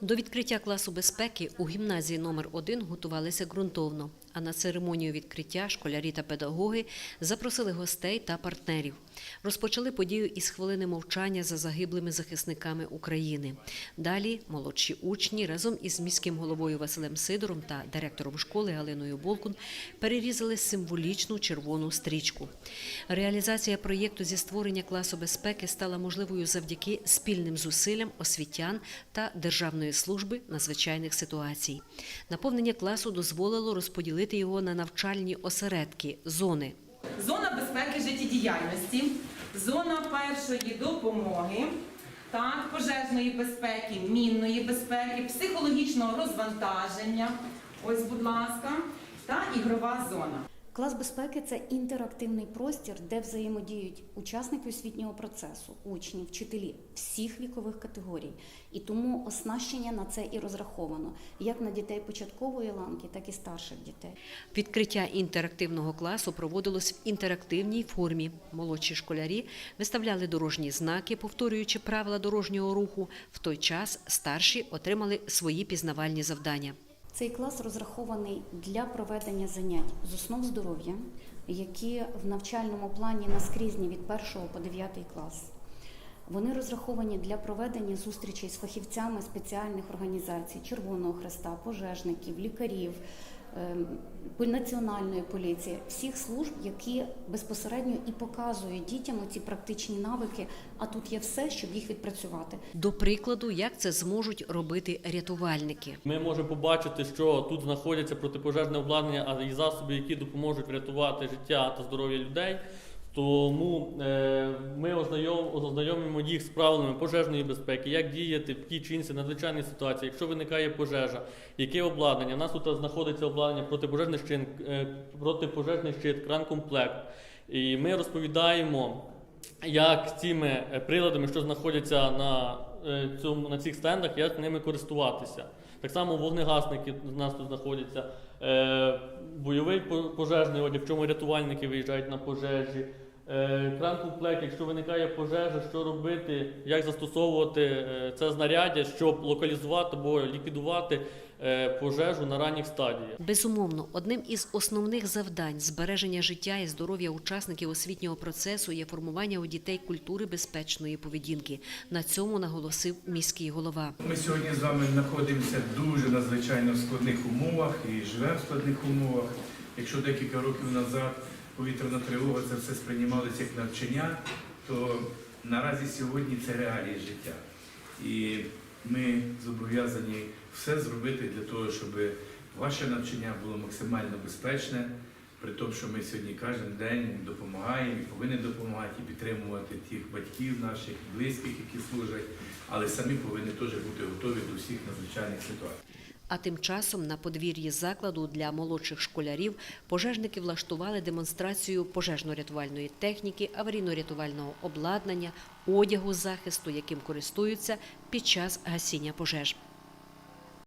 До відкриття класу безпеки у гімназії номер 1 готувалися ґрунтовно. А на церемонію відкриття школярі та педагоги запросили гостей та партнерів. Розпочали подію із хвилини мовчання за загиблими захисниками України. Далі молодші учні разом із міським головою Василем Сидором та директором школи Галиною Болкун перерізали символічну червону стрічку. Реалізація проєкту зі створення класу безпеки стала можливою завдяки спільним зусиллям освітян та Державної служби надзвичайних ситуацій. Наповнення класу дозволило розподілити його на навчальні осередки зони. Зона безпеки життєдіяльності, зона першої допомоги, так, пожежної безпеки, мінної безпеки, психологічного розвантаження. Ось, будь ласка, та ігрова зона. Клас безпеки це інтерактивний простір, де взаємодіють учасники освітнього процесу, учні, вчителі всіх вікових категорій. І тому оснащення на це і розраховано як на дітей початкової ланки, так і старших дітей. Відкриття інтерактивного класу проводилось в інтерактивній формі. Молодші школярі виставляли дорожні знаки, повторюючи правила дорожнього руху. В той час старші отримали свої пізнавальні завдання. Цей клас розрахований для проведення занять з основ здоров'я, які в навчальному плані наскрізні від 1 по 9 клас. Вони розраховані для проведення зустрічей з фахівцями спеціальних організацій Червоного Хреста, пожежників, лікарів, ем, національної поліції, всіх служб, які безпосередньо і показують дітям ці практичні навики. А тут є все, щоб їх відпрацювати. До прикладу, як це зможуть робити рятувальники. Ми можемо побачити, що тут знаходяться протипожежне обладнання, а і засоби, які допоможуть врятувати життя та здоров'я людей. Тому е, ми ознайом, ознайомимо їх з правилами пожежної безпеки, як діяти в тій чи іншій надзвичайній ситуації, якщо виникає пожежа, яке обладнання. У нас тут знаходиться обладнання протипожежний щит, е, протипожежний щит, кран-комплект. І ми розповідаємо, як цими е, приладами, що знаходяться на, цьому, на цих стендах, як ними користуватися. Так само вогнегасники в нас тут знаходяться, бойовий по- пожежний одяг, в чому рятувальники виїжджають на пожежі. Е, кран-комплект, якщо виникає пожежа, що робити, як застосовувати е, це знаряддя, щоб локалізувати або ліквідувати е, пожежу на ранніх стадіях. Безумовно, одним із основних завдань збереження життя і здоров'я учасників освітнього процесу є формування у дітей культури безпечної поведінки. На цьому наголосив міський голова. Ми сьогодні з вами знаходимося дуже надзвичайно в складних умовах і живемо в складних умовах. Якщо декілька років назад повітряна тривога це все сприймалося як навчання, то наразі сьогодні це реалії життя. І ми зобов'язані все зробити для того, щоб ваше навчання було максимально безпечне, при тому, що ми сьогодні кожен день допомагаємо і повинні допомагати і підтримувати тих батьків наших, близьких, які служать, але самі повинні теж бути готові до всіх надзвичайних ситуацій. А тим часом на подвір'ї закладу для молодших школярів пожежники влаштували демонстрацію пожежно-рятувальної техніки, аварійно-рятувального обладнання, одягу захисту, яким користуються під час гасіння пожеж.